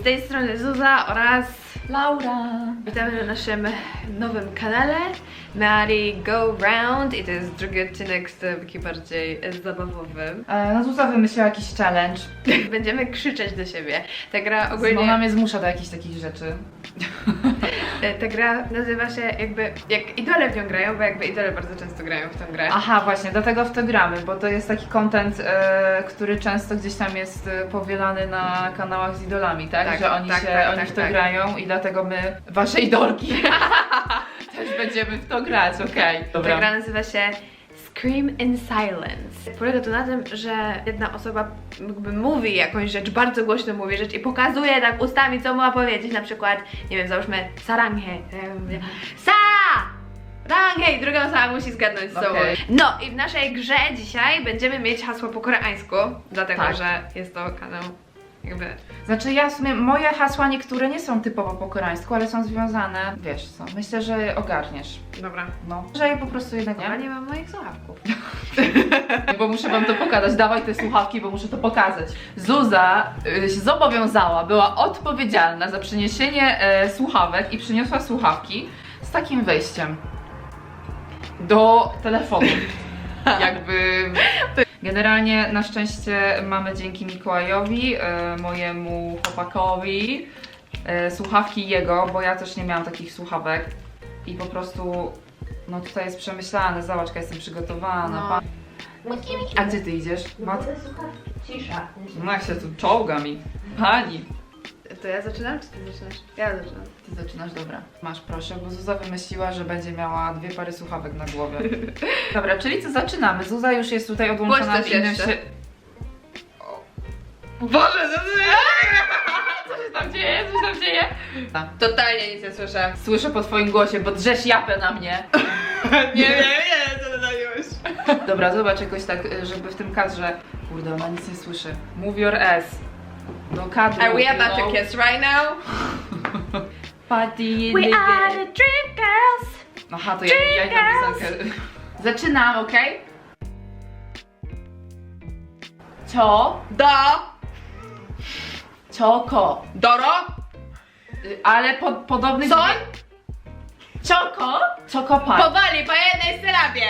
z tej strony Zuza oraz Laura. witamy na naszym nowym kanale Mary Go Round i to jest drugi odcinek z taki bardziej e, zabawowy. E, no Zuza wymyśliła jakiś challenge. Będziemy krzyczeć do siebie. Ta gra Ona ogólnie, mnie zmusza do jakichś takich rzeczy. e, ta gra nazywa się jakby, jak idole w nią grają, bo jakby idole bardzo często grają w tę grę. Aha, właśnie, dlatego w to gramy, bo to jest taki content, e, który często gdzieś tam jest e, powielany na kanałach z idolami, tak? Tak, Że oni, tak, się, tak, oni tak, w to tak. grają i dlatego my, wasze idolki, też będziemy w to grać, okej. Ta gra nazywa się Scream in Silence. Polega to na tym, że jedna osoba jakby mówi jakąś rzecz, bardzo głośno mówi rzecz i pokazuje tak ustami, co ma powiedzieć. Na przykład, nie wiem, załóżmy Saranghe. Sa! Ranghe! I druga osoba musi zgadnąć z sobą. No i w naszej grze dzisiaj będziemy mieć hasło po koreańsku, dlatego Tak. że jest to kanał jakby... Znaczy ja w sumie, moje hasła niektóre nie są typowo po koreańsku, ale są związane, wiesz co, myślę, że ogarniesz. Dobra. No. Że je po prostu jednak Ja nie. nie mam moich słuchawków. Bo muszę wam to pokazać. Dawaj te słuchawki, bo muszę to pokazać. Zuza y, się zobowiązała, była odpowiedzialna za przyniesienie e, słuchawek i przyniosła słuchawki z takim wejściem do telefonu. Jakby. Generalnie na szczęście mamy dzięki Mikołajowi, e, mojemu chłopakowi, e, słuchawki jego, bo ja też nie miałam takich słuchawek. I po prostu, no tutaj jest przemyślane, zobacz, jaka jestem przygotowana. No. Pa- a gdzie ty idziesz? Mat... Cisza. No jak się tu czołga mi. Pani. To ja zaczynam, czy ty zaczynasz? Ja zaczynam. Ty zaczynasz, dobra. Masz proszę, bo Zuza wymyśliła, że będzie miała dwie pary słuchawek na głowie. Dobra, czyli co zaczynamy? Zuza już jest tutaj odłączona Głoś w coś innym jeszcze. się... Boże, co ty... Co się tam dzieje? Co się tam dzieje? Totalnie nic nie słyszę. Słyszę po twoim głosie, bo drzesz japę na mnie. Nie, nie, nie, co już. Dobra, zobacz jakoś tak, żeby w tym kadrze... Kurde, ona nic nie słyszy. Move your ass. Do kadru. Are we about to know. kiss right now? Party in We the are game. the Dream Girls. Aha, to ja, ja idę piosenkę. Zaczynam, okej? Cio, Do, cioko. Doro, Y, Ale po, podobny Son? dźwięk. Cioko, ciokopaj. powoli, po jednej sylabie.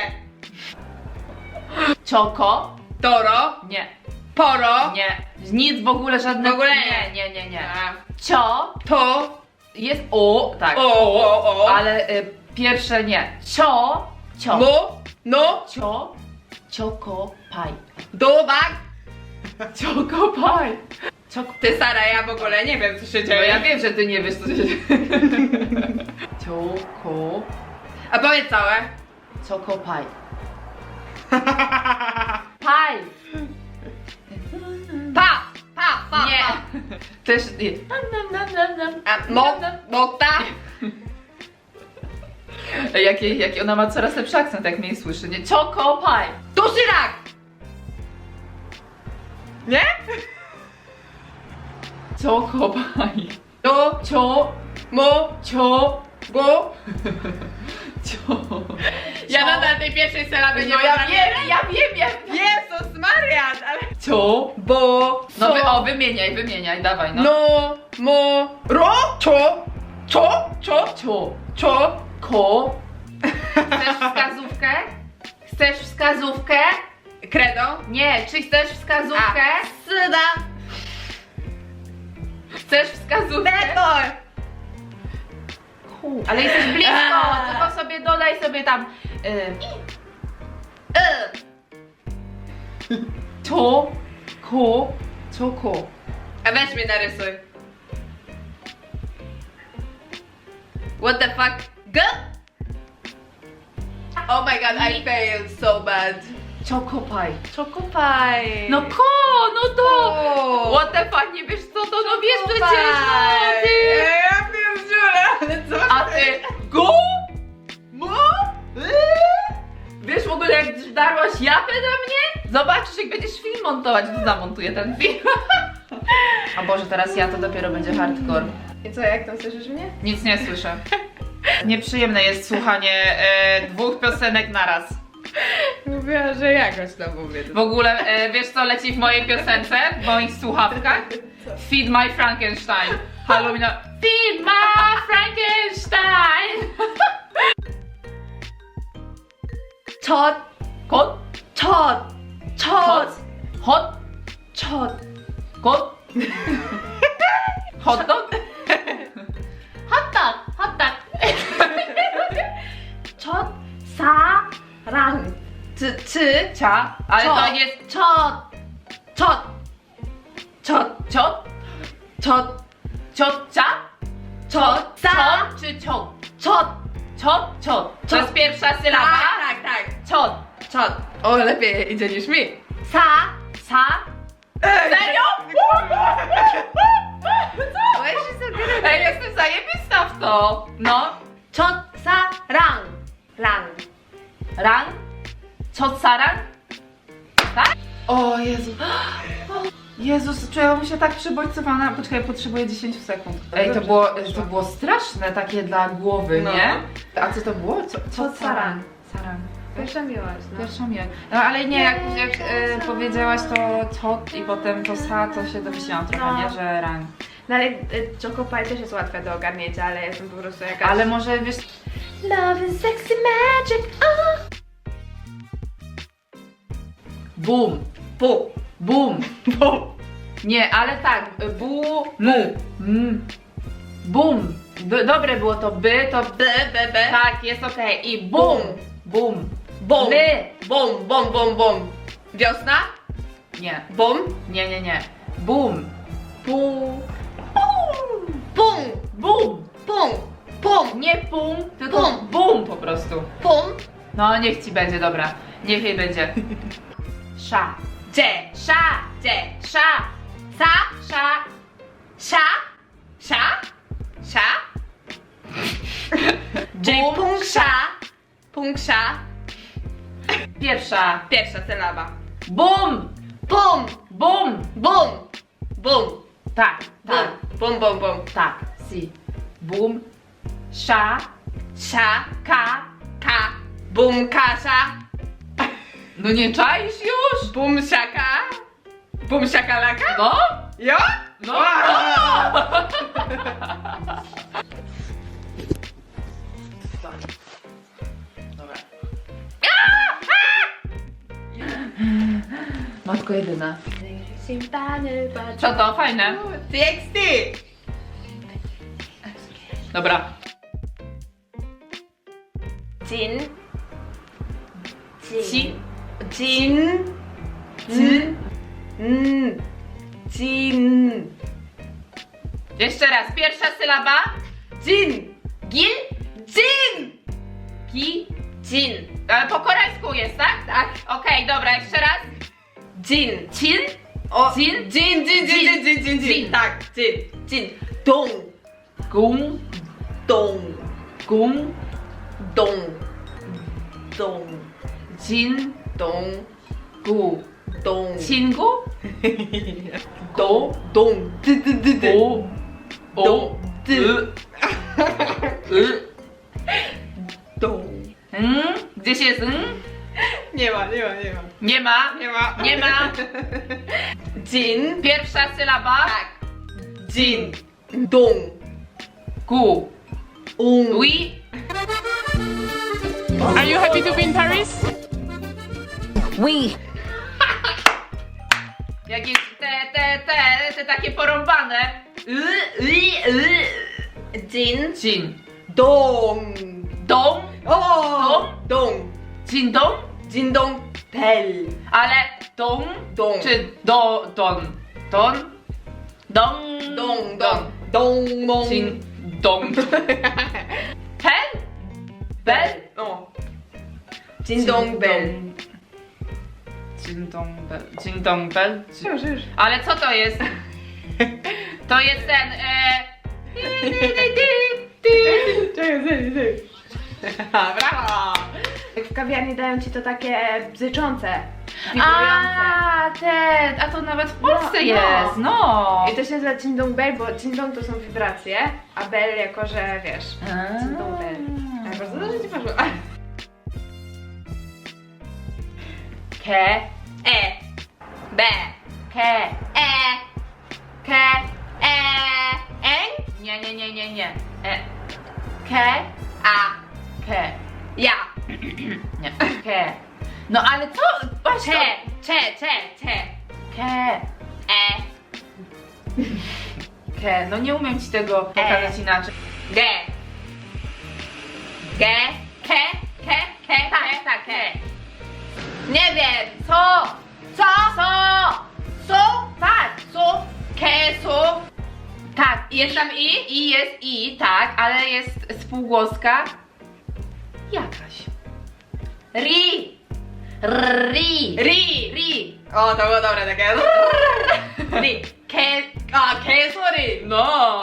Cioko, Doro, nie, Poro, nie. Nic w ogóle żadnego. W ogóle nie, nie. nie, nie. A, Cio, To, jest o, tak. o, o, o. Ale y, pierwsze nie. Cio, cio. Mu, no, Cio, ciokopaj. Dubak. Ciokopaj. Ciok... Ty Sara, ja w ogóle nie wiem co się No dzieje. ja wiem, że ty nie wiesz co się Cioko... A powiedz całe. Ciokopaj. Paj! Pa, pa, pa, Nie! pa. Też nie. A, mo, mokta. Jaki, jaki ona ma coraz lepszy akcent, jak mnie słyszy, nie? Ciokopaj! Tuszyrak. Nie? Ciokopaj. Do, Cio... mu, Cio... gu. Cio... Ja nadal tej pierwszej sylaby nie No ja potrafię. wiem, ja wiem, ja wiem. Jezus Marian, ale... Cio... Bo, No wy, o, wymieniaj, wymieniaj, dawaj, no. no, mo, ro, czo, czo, czo, Cio... czo. Ko... Chcesz wskazówkę? Chcesz wskazówkę? Credo. Nie, czy chcesz wskazówkę? Syda. Chcesz wskazówkę? Ku, Ale jesteś blisko, A. tylko sobie dodaj sobie tam y, Y. to, ko, to, ko. A weź mnie narysuj. What the fuck? G? Oh my god, I failed so bad. Czokopaj. Czokopaj. No ko, no to. O. What the fuck, nie wiesz co to, no wiesz przecież, no ty. Ja pierdzielę, ale co A ty, go, mo, y? Wiesz w ogóle jak darłaś japę na mnie? Zobaczysz jak będziesz film montować, to zamontuję ten film. A Boże, teraz ja to dopiero będzie hardcore. I co, jak tam słyszysz mnie? Nic nie słyszę. Nieprzyjemne jest słuchanie e, dwóch piosenek naraz. Mówiła, że jakoś tam mówię. W ogóle, e, wiesz co leci w mojej piosence, w moich słuchawkach? Feed my Frankenstein. 발로 그냥 Feed my Frankenstein. 젖, 겉, 젖, 젖, 헛, 젖, 겉, 헛떡, 헛떡, 헛떡. 젖, 사랑, 츠, 츠, 자, 알파벳 젖, 젖, 젖, 젖, 젖. Ciot, ciocia, czot, sa, ciot czy ciot? czot. Ciot, ciot. To Ciot. jest pierwsza sylaba. Tak, tak, tak. Ciot. Czot. O, lepiej idzie niż mi. Sa, Sa. Serio? Weź sobie Ej, jestem zajebista w to. No. Czot, sa, ran. Ran. Ran? Ciot saran? Tak? O Jezu. Jezus, czułam się tak przybodźcowana. Poczekaj, potrzebuję 10 sekund. Ej, to było, to było straszne takie dla głowy, No. nie? A co to było? Co, Ciot saran. Saran. Pierwsza miłość, no. Pierwsza miłość. No ale nie, jak, jak e, powiedziałaś to ciot i potem to sa, to się domyśliłam trochę, No. nie? Że ran. No ale y, Choco Pie też jest łatwe do ogarnięcia, ale jestem po prostu jakaś... Ale może wiesz... Love is sexy magic, oh! Bum. Bu. Bum. Bu. Nie, ale tak, bu, mu, mm. bum. Dobre było to by, to B, B, B. tak, jest okej. I bum, Bum. bum. Bum. Ly. Bum, bum, bum, bum. Wiosna? Nie, Bum. nie, nie, nie. Bum, Bu. Pum. bum. Pum. Pum. Nie pum, tylko Bum. bum po prostu. Pum. No, niech ci będzie, dobra. Niech jej będzie. Sza, Dzie. sza, Dzie. sza, Sa. sza. Sza. Sza. Sza. Bum, punkt sza. Punkt sza. Pierwsza. Pierwsza sylaba. Bum, Bum. bum. Bum. Bum. Tak, tak. Bum, bum, bum. Tak, si. Bum, sza, Sza. ka. Ka. Bum kasza. No nie czaisz już? Bum siaka. Bum siakalaka. No? Jo? No. Dobra. Matko jedyna. Co to? Fajne. TXT. Dobra. Jin. Ci. Cy. Mm. Jin. Jeszcze raz. Pierwsza sylaba. Jin. Gil. Jin. Ki. Jin. Ale po koreańsku jest, tak? Tak. Okej, dobra, jeszcze raz. Jin. O. Jin? Jin, jin, jin, jin, jin, jin, Jin. jin. Tak. Jin. Jin. Dong. Gung. Dong. Gung. Dong. Dong. Jin. Dong. Gu. Dong. Cingu. Do. Dong. Dy, dy, dy, dy. O. O. Do. Dy. Y. Y. Dong. Mm. Gdzieś jest mm? Nie ma, nie ma, nie ma. Nie ma. Nie ma. Nie ma. Jin. Pierwsza sylaba. Tak. Jin. Dong. Gu. Ung. Are you happy to be in Paris? Jakieś te, te, te, te takie porąbane. Y, y, y. Jin. Jin. Dong. Dong. O. Dong. Jin dong. Jin dong. Pel. Ale dong. Dong. Czy do, don. Don. Dong. Dong. Dong. Dong. Dong. Jin dong. Pen? Bel? O. Jin dong bell. Bell. Jin dong bell. Już, już. Ale co to jest? To jest ten. E... Brawo! Jak w kawiarni dają ci to takie bzyczące. A, ten, a to nawet w Polsce No, jest, no. I to się nazywa Jindong Bell, bo Jindong to są wibracje, a Bell jako, że wiesz, Bell. Ale bardzo dobrze ci poszło. Ke, E. B. ke. E. Ke. E. Eng. Nie, nie, nie, nie, nie. E. Ke, A. ke. Ja. Nie, ke. No ale co? Właśnie. Cze. Cze. Cze. Cze. Ke, E. ke. No nie umiem ci tego pokazać inaczej. G. G. Ke. Jest tam i? I jest i, tak, ale jest spółgłoska jakaś. Ri. Ri. Ri. Ri. O, to było dobre takie. Ri. Ke. A, ke sorry. No.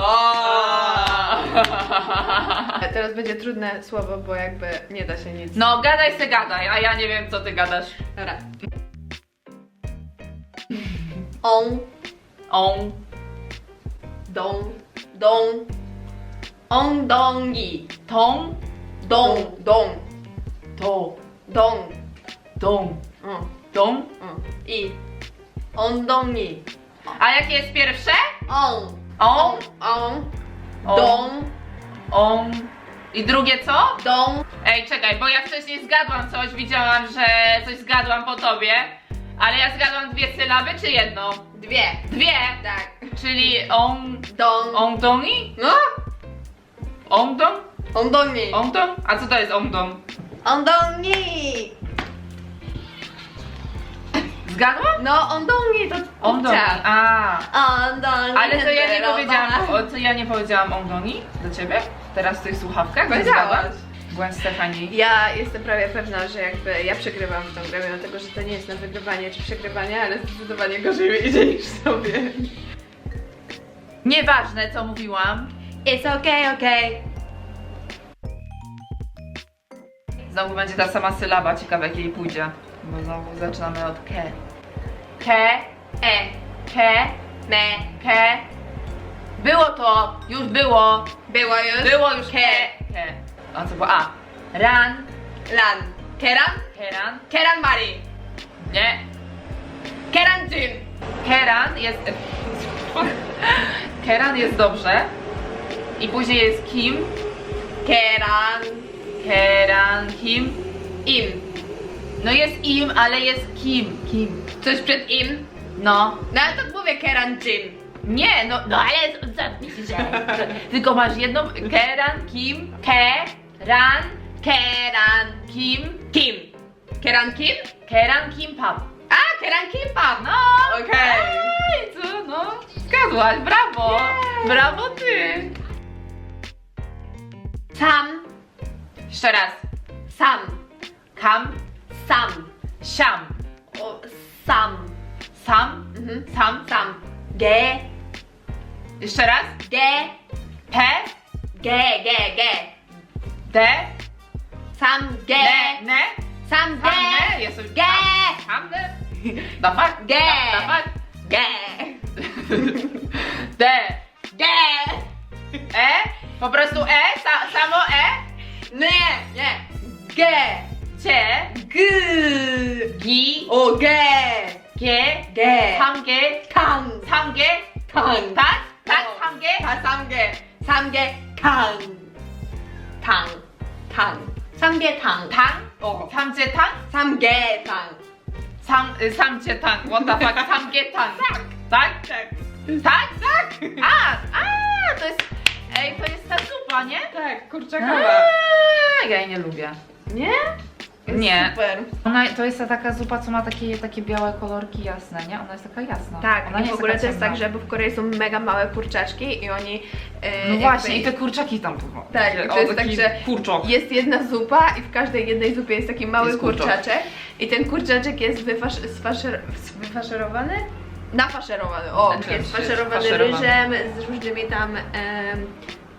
Teraz będzie trudne słowo, bo jakby nie da się nic. No, gadaj se gadaj, a ja nie wiem co ty gadasz. Dobra. On. On. Dong. Dong. On dong yi. Tą. Dong. Dong. To. Dong. Dom. Mm, Dom. dong yi. A jakie jest pierwsze? On. On. On. On. Dong. On. I drugie co? Dong. Ej, czekaj, bo ja wcześniej zgadłam coś, widziałam, że coś zgadłam po tobie. Ale ja zgadłam dwie sylaby czy jedną? Dwie. Dwie. Tak. Czyli on. Dong. On dongi? No. On dong? On dong yi. On dong? A co to jest on dong? On yi. Zgadłam? No, on yi to On dong. kupcia. A. On yi. Ale to ja nie powiedziałam, o, co ja nie powiedziałam on dongi do ciebie? Teraz w tych słuchawkach? Powiedziałaś. Gwen Stefani. Ja jestem prawie pewna, że jakby ja przegrywam w tą grę, mimo tego, że to nie jest na wygrywanie czy przegrywanie, ale zdecydowanie gorzej mi idzie niż sobie. Nieważne co mówiłam. It's okay, okay. Znowu będzie ta sama sylaba, ciekawe jak jej pójdzie. Bo znowu zaczynamy od ke. Ke, E, ke, me, ke. Było to, już było. było już. Było już Ke. ke. A co było? A. Ran, Lan. Keran? keran. Keran Mari. Nie. Keran Jin. Keran jest... Keran jest dobrze. I później jest Kim. Keran. Keran, Kim. Im. No jest im, ale jest Kim. Kim. Coś przed im? No. No ale to mówię Keran Jin. Nie, no, no ale myślisz, że... Tylko masz jedną... Keran, Kim. Ke, Ran, Keran Kim. Kim. Keran Kim? Keran, Kim, Pap. A, Keran Kimpap. No. Okej. Ej, co, no. Zgadłaś, brawo. Jej. Brawo ty. Sam. Jeszcze raz. Sam. Kam, Sam. siam. O, sam. Sam, Mhm. sam, Sam. Ge. Jeszcze raz. Ge. Pe, Ge, ge, ge. de, Sam ge. ne, ne. Sam Sam, ge. ne. Jest już Ge. Sam, ne. dapat geng dapat geng de geng e po prostu e sa, samo e nie nie g c g gi o g g g 삼개 강 삼개 강단단 삼개 단 삼개 삼개 강당당 삼계탕 당 어. 삼계탕 삼계탕 Sam, y, samcietang. What the fuck? Samgetang. Tak. Tak? Tak? Tak. A, a, to jest, ej, to jest ta zupa, nie? tak A, ja jej nie lubię. nie? Jest Nie. super Ona, to jest ta taka zupa, co ma takie, takie białe kolorki jasne, nie? Ona jest taka jasna. tak Ona i w ogóle taka to jest tak, że bo w Korei są mega małe kurczaczki i oni e, No właśnie, i te kurczaki tam tu. Tak, i to jest tak, że Kurczok. jest jedna zupa i w każdej jednej zupie jest taki mały Jest kurczak. kurczaczek i ten kurczaczek jest wyfasz, sfaszer, wyfaszerowany? Nafaszerowany, o, Znaczy, jest faszerowany ryżem z różnymi tam em,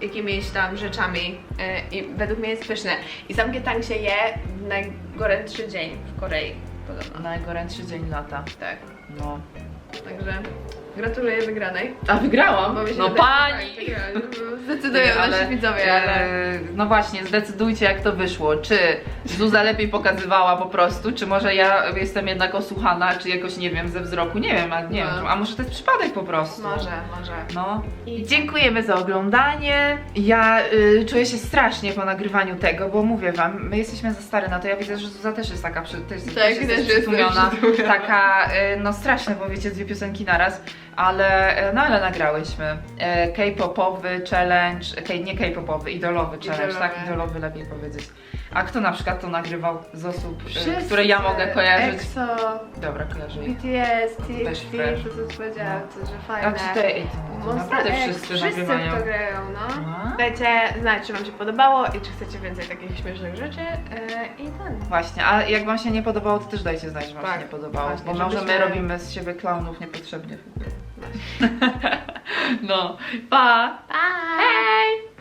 jakimiś tam rzeczami e, i według mnie jest pyszne. I samgyetang się je w najgorętszy dzień w Korei, podobno. Najgorętszy dzień lata. Tak, No. także Gratuluję wygranej. A wygrałam? Bo mi się No wydaje, pani! że tak, wygrałam. Zdecydują nasi widzowie, ale... e, No właśnie, zdecydujcie jak to wyszło. Czy Zuza lepiej pokazywała po prostu, czy może ja jestem jednak osłuchana, czy jakoś nie wiem, ze wzroku, nie wiem, a nie No. wiem, a może to jest przypadek po prostu. Może, może. No. I- Dziękujemy za oglądanie. Ja y, czuję się strasznie po nagrywaniu tego, bo mówię wam, my jesteśmy za stare na to. Ja widzę, że Zuza też jest taka przy, też, Tak, też też jest jestem przytłumiona. przytłumiona. Taka, y, no straszne, bo wiecie, dwie piosenki naraz. Ale, y, no ale nagrałyśmy. Y, K-popowy challenge, nie K-popowy, idolowy challenge, Idolowy. tak? Idolowy lepiej powiedzieć. A kto na przykład to nagrywał z osób, y, Wszyscy. które ja mogę kojarzyć? EXO, Dobra, kojarzę ich. BTS, TXT, to co powiedziałam, to, że A fajne. to Monsta naprawdę X, wszyscy, wszyscy nagrywają. grają, no. A? Dajcie znać, czy wam się podobało i czy chcecie więcej takich śmiesznych rzeczy yy, i ten. Właśnie, a jak wam się nie podobało, to też dajcie znać, że wam Tak, się nie podobało, właśnie, bo może my robimy z siebie klaunów niepotrzebnie. No, pa! Bye! Hej!